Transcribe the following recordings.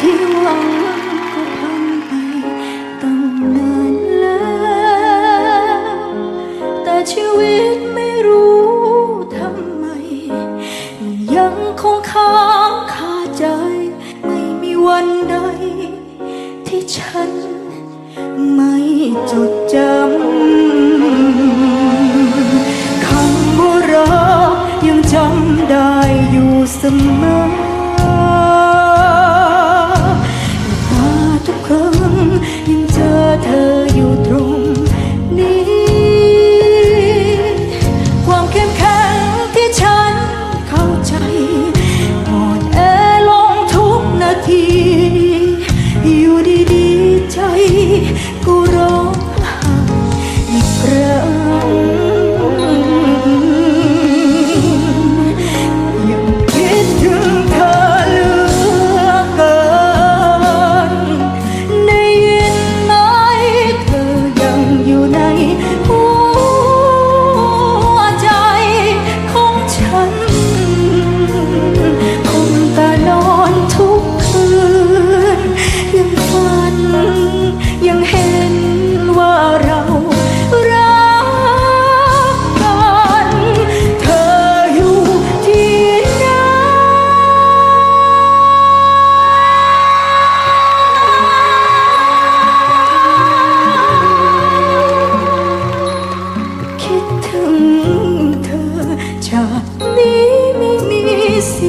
ที่หวังก็พังไปตั้งนานแล้ว แต่ชีวิตไม่รู้ทำไมยังคงค้งคาใจ ไม่มีวันใด ที่ฉันไม่จดจำคำว่ารัยังจำได้อยู่เสมอ ก็ร้อ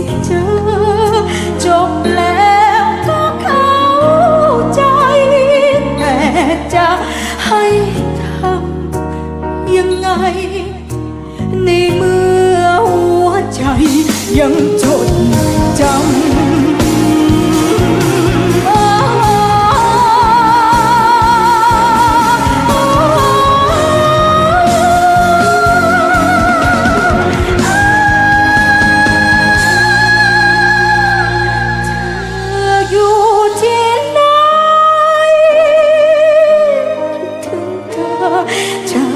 ทธิ์เจอ จบแล้วก็เข้าใจ แต่จะให้ทำยังไง ในเมื่อหัวใจยังจดจำ 将